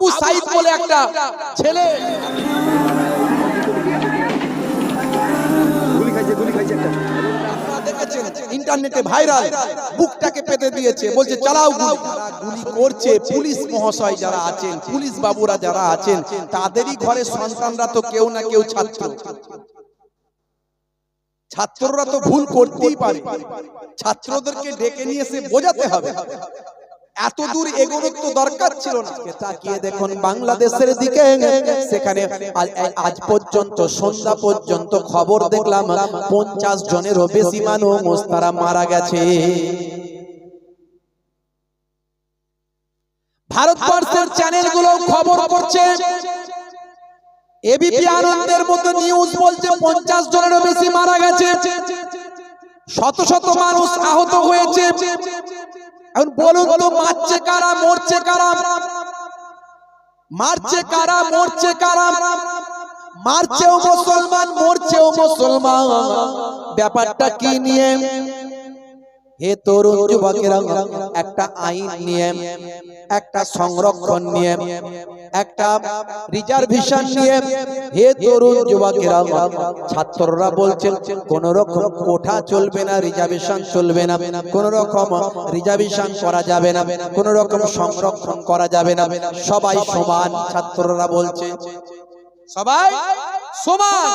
আবু সাইদ বলে একটা ছেলে। ইন্টারনেটে ভাইরাল বুকটাকে পেতে দিয়েছে বলছে চালাও গুলি করছে পুলিশ মহাশয় যারা আছেন পুলিশ বাবুরা যারা আছেন তাদেরই ঘরে সন্তানরা তো কেউ না কেউ ছাত্র। ছাত্ররা তো ভুল করতেই পারে। ছাত্রদেরকে ডেকে নিয়ে এসে বোঝাতে হবে। এত দূর এগোনোর তো দরকার ছিল না। তাকিয়ে দেখুন বাংলাদেশের দিকে সেখানে আজ- আজ পর্যন্ত সন্ধ্যা পর্যন্ত খবর দেখলাম পঞ্চাশ জনেরও বেশি মানুষ তারা মারা গেছে। ভারতবর্ষের চ্যানেলগুলো খবর করছে। এবিপি আনন্দের মতো নিউজ বলছে পঞ্চাশ জনেরও বেশি মারা গেছে। শত শত মানুষ আহত হয়েছে। এখন বলুন তো, মারছে কারা, মরছে কারা? মারছে কারা, মরছে কারা? মারছে মারছেও মুসলমান ও মুসলমান। ব্যাপারটা কি নিয়ে? হে তরুণ যুবকেরা, একটা আইন নিয়ে একটা সংরক্ষণ নিয়ে একটা রিজার্ভেশন নিয়ে হে তরুণ যুবকেরা, ছাত্ররা বলছেন কোন রকম কোঠা চলবে না, রিজার্ভেশন চলবে না কোন রকম রিজার্ভেশন করা যাবে না কোন রকম সংরক্ষণ করা যাবে না। সবাই সমান, ছাত্ররা বলছে। সবাই সমান।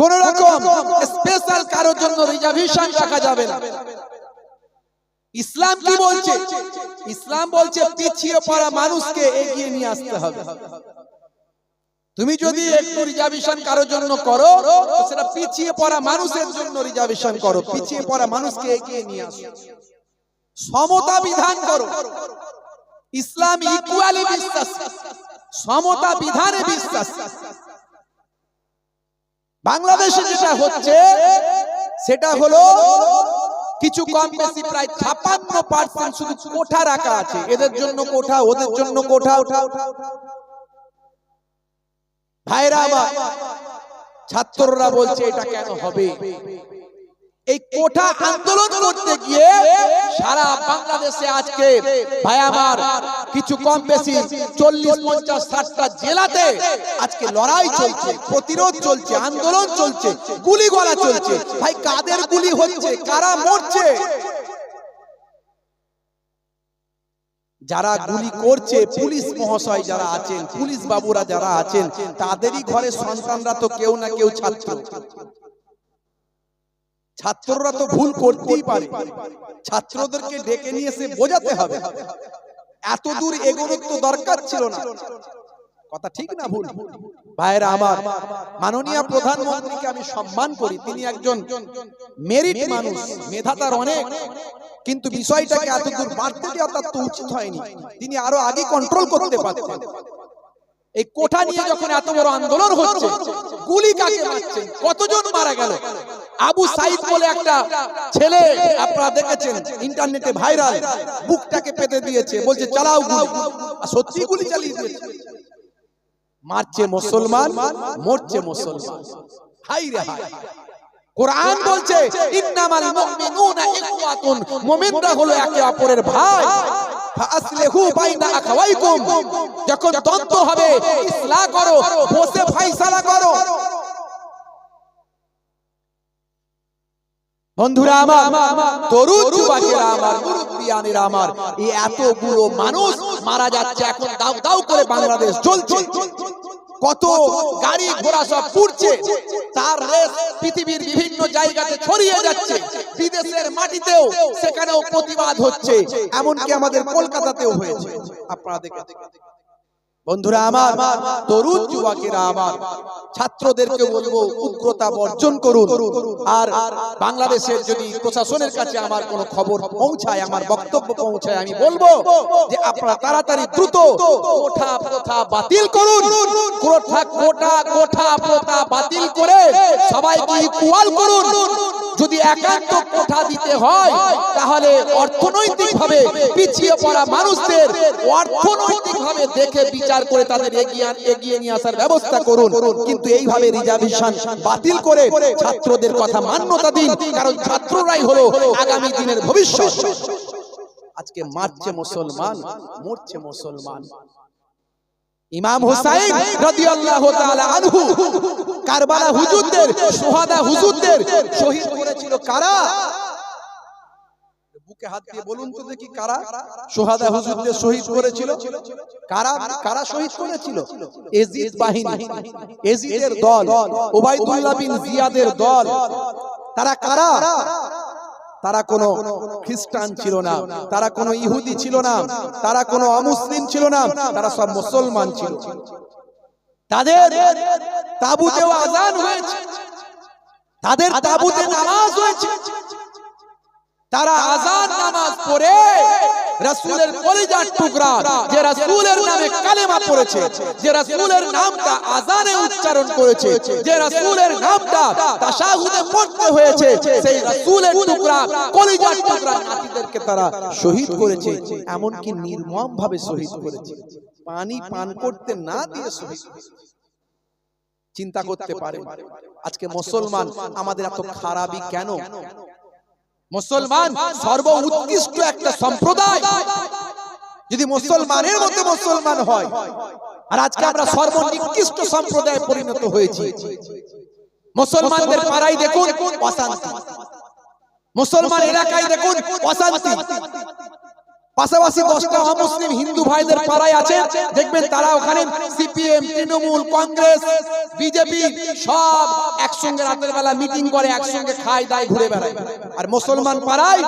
কোন রকম স্পেশাল কারোর জন্য রিজার্ভেশন রাখা যাবে না। ইসলাম কি বলছে? ইসলাম বলছে পিছিয়ে পড়া মানুষকে এগিয়ে নিয়ে আসতে হবে। তুমি যদি একটু রিজার্ভেশন কারোর জন্য করো সেটা পিছিয়ে পড়া মানুষের জন্য রিজার্ভেশন করো পিছিয়ে পড়া মানুষকে এগিয়ে নিয়ে আসো। সমতা বিধান করো। ইসলাম ইকুয়ালি বিশ্বাস। সমতা বিধানে বিশ্বাস। বাংলাদেশে যেটা হচ্ছে সেটা হলো কিছু কম বেশি প্রায় ছাপান্ন পার্সেন্ট শুধু কোঠা রাখা আছে। এদের জন্য কোঠা ওদের জন্য কোঠা। ওঠা ভাইরা ছাত্ররা বলছে এটা কেন হবে? এই কোঠা আন্দোলন করতে গিয়ে সারা বাংলাদেশে আজকে, ভাই আমার, কিছু কম বেশি চল্লিশ, পঞ্চাশ, ষাটটা জেলাতে আজকে লড়াই চলছে, প্রতিরোধ চলছে, আন্দোলন চলছে, গুলি গলা চলছে। ভাই, কাদের গুলি হচ্ছে? কারা মরছে? যারা গুলি করছে, পুলিশ মহাশয় যারা আছেন, পুলিশ বাবুরা যারা আছেন, তাদেরই ঘরে সন্তানরা তো কেউ না কেউ ছাত্র। ছাত্ররা তো ভুল করতেই পারে। ছাত্রদেরকে ডেকে নিয়ে এসে বোঝাতে হবে। এত দূর এগোনোর তো দরকার ছিল না। কথা ঠিক না ভুল? ভাইরা আমার, মাননীয় প্রধানমন্ত্রীকে আমি সম্মান করি। তিনি একজন মেরিট মানুষ, মেধা তার অনেক। কিন্তু বিষয়টাকে এত দূর বাড়তে দেওয়া তার তো উচিত হয়নি। তিনি আরও আগে কন্ট্রোল করতে পারতেন। এই কোঠা নিয়ে যখন এত বড় আন্দোলন হচ্ছে, গুলি কাকে মারছেন, কতজন মারা গেল? আবু সাইদ বলে একটা ছেলে আপনারা দেখেছেন ইন্টারনেটে ভাইরাল বুকটাকে পেতে দিয়েছে বলছে চালাও সত্যি গুলি চালিয়ে দিয়েছে। মারছে মুসলমান মরছে মুসলমান। হাই রে হাই। কোরআন বলছে ইন্নামাল মুমিনুনা ইখওয়াতুন। মুমিনরা হলো একে অপরের ভাই। ফাসলিহু বাইনা আখাওয়াইকুম। যখন দ্বন্দ্ব হবে ইসলাহ করো বসে ফয়সালা করো। বন্ধুরা আমার তরুণ যুবকেরা আমার মুরব্বিয়ানেরা আমার এই এতগুলো মানুষ মারা যাচ্ছে এখন দাউ দাউ করে বাংলাদেশ জ্বলছে। কত গাড়ি ঘোড়া সব পুড়ছে তার রেস পৃথিবীর বিভিন্ন জায়গাতে ছড়িয়ে যাচ্ছে। বিদেশের মাটিতেও সেখানেও প্রতিবাদ হচ্ছে। এমনকি আমাদের কলকাতাতেও হয়েছে। আপনারা দেখেছেন বন্ধুরা আমার, তরুণ যুবকেরা আমার, ছাত্রদেরকে বলব উগ্রতা বর্জন করুন। আর বাংলাদেশের যদি প্রশাসনের কাছে আমার কোনো খবর পৌঁছায়, আমার বক্তব্য পৌঁছায়, আমি বলব যে আপনারা তাড়াতাড়ি দ্রুত কোঠা প্রথা বাতিল করুন। কোঠা কোটা কোঠা প্রথা বাতিল করে সবাইকে ইকুয়াল করুন। যদি একান্ত কোঠা দিতে হয়, তাহলে অর্থনৈতিক ভাবে পিছিয়ে পড়া মানুষদের অর্থনৈতিক ভাবে দেখে বিচার করে তাদের এগিয়ে এগিয়ে নিয়ে আসার ব্যবস্থা করুন। কিন্তু এইভাবে রিজার্ভেশন বাতিল করে ছাত্রদের কথা মান্যতা দিন, কারণ ছাত্ররাই হলো আগামী দিনের ভবিষ্যৎ। আজকে মারছে মুসলমান, মরছে মুসলমান। ইমাম হুসাইন রাদিয়াল্লাহু তাআলা আনহু কারবালা হুজুরদের সুহাদা হুজুরদের শহীদ করেছিল কারা? বুকে হাত দিয়ে বলুন তো দেখি কারা? সুহাদা হুজুরদের শহীদ করেছিল? কারা কারা শহীদ করেছিল? এজিদ বাহিনী। এজিদের দল। ওবাইদুল্লাহ বিন জিয়াদের দল। তারা কারা? তারা কোনো খ্রিস্টান ছিল না, তারা কোনো ইহুদি ছিল না, তারা কোনো অমুসলিম ছিল না, তারা সব মুসলমান ছিল। তাদের তাবুতেও আজান হয়েছে। তাদের তাবুতে নামাজ হয়েছে। তারা আজান নামাজ পড়ে রাসূলের কলিজার টুকরা, যে রাসূলের নামে কালেমা পড়েছে, যে রাসূলের নামটা আজানে উচ্চারণ করেছে, যে রাসূলের নামটা তাশাহুদে পড়তে হয়েছে, সেই রাসূলের টুকরা, কলিজার টুকরা নাতিদেরকে তারা শহীদ করেছে এমন কি নির্মম ভাবে শহীদ করেছে। পানি পান করতে না দিয়ে শহীদ চিন্তা করতে পারে আজকে মুসলমান আমাদের এত খারাপই কেন? মুসলমান সর্ব উৎকৃষ্ট একটা সম্প্রদায়। যদি মুসলমানের মধ্যে মুসলমান হয় আর আজকে আমরা সর্বনিকৃষ্ট সম্প্রদায়ে পরিণত হয়েছি। মুসলমানদের পাড়ায় দেখুন অশান্তি। মুসলমান এলাকায় দেখুন অশান্তি। পাশাপাশি দশটা অমুসলিম হিন্দু ভাইদের পাড়ায় আছে দেখবেন তারা ওখানে সিপিএম তৃণমূল কংগ্রেস বিজেপি সব একসঙ্গে রাতের বেলা মিটিং করে একসঙ্গে খায় দায় ঘুরে বেড়ায়। আর মুসলমান পাড়ায়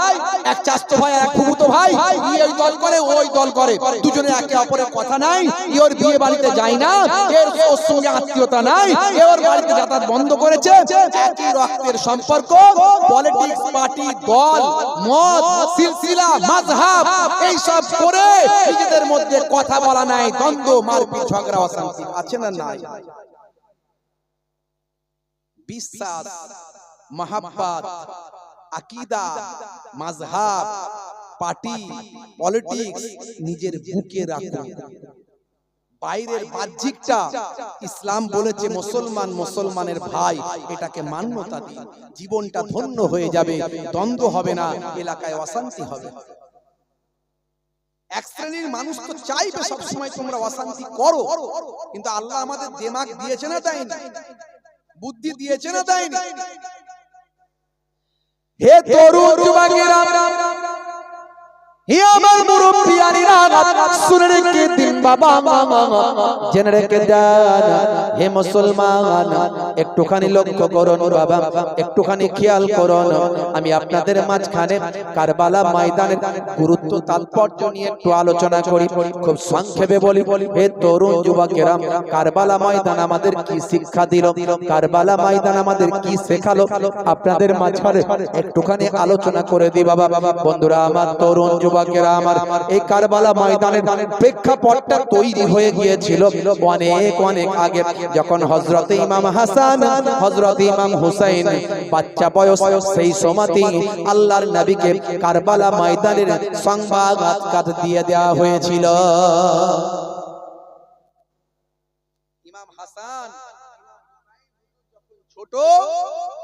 এক চাস্তো ভাই এক ফুফুতো ভাই ই ওই দল করে ওই দল করে। দুজনে একে অপরের কথা নাই ই বিয়ে বাড়িতে যায় না এর ওর সঙ্গে আত্মীয়তা নাই এ ওর বাড়িতে যাতায়াত বন্ধ করেছে একই রক্তের সম্পর্ক পলিটিক্স পার্টি দল মত সিলসিলা মাযহাব। এই সব করে নিজেদের মধ্যে কথা বলা নাই, দ্বন্দ্ব, মারপিট, ঝগড়া, অশান্তি, আছে না নাই? বিশ্বাস, মহাব্বত, আকিদা, মাযহাব, পার্টি, পলিটিক্স নিজের বুকে রাখুন। বাইরের বাহ্যিকটা ইসলাম বলেছে, মুসলমান মুসলমানের ভাই, এটাকে মান্যতা দিন। জীবনটা ধন্য হয়ে যাবে, দ্বন্দ্ব হবে না, এলাকায় অশান্তি হবে। এক শ্রেণির মানুষ তো চাইবে সবসময় তোমরা অশান্তি করো। কিন্তু আল্লাহ আমাদের দেমাক দিয়েছে না তাই বুদ্ধি দিয়েছে না তাই হে তরুণ যুবকেরা আমার মুরব্বিয়ানিরা শুনে রেখে দিন বাবা জেনে রেখে দেন, হে মুসলমান, একটুখানি লক্ষ্য করুন বাবা, একটুখানি খেয়াল করুন। আমি আপনাদের মাঝখানে কারবালা ময়দানের গুরুত্ব, তাৎপর্য নিয়ে একটু আলোচনা করি। খুব সংক্ষেপে বলি, হে তরুণ যুবকেরা, কারবালা ময়দান আমাদের কি শিক্ষা দিল? কারবালা ময়দান আমাদের কি শেখালো? আপনাদের মাঝখানে একটুখানি আলোচনা করে দি বাবা। বন্ধুরা, আমার তরুণ আল্লাহর নবীকে কারবালা ময়দানের সংবাদ দিয়ে দেওয়া হয়েছিল। ছোট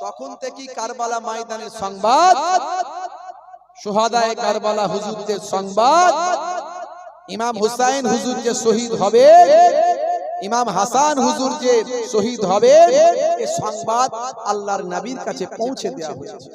তখন থেকে কারবালা ময়দানের সংবাদ সোহাদায় কারবালা হুজুরদের সংবাদ। ইমাম হুসাইন হুজুর যে শহীদ হবে, ইমাম হাসান হুজুর যে শহীদ হবে, এ সংবাদ আল্লাহর নবীর কাছে পৌঁছে দেওয়া হয়েছে।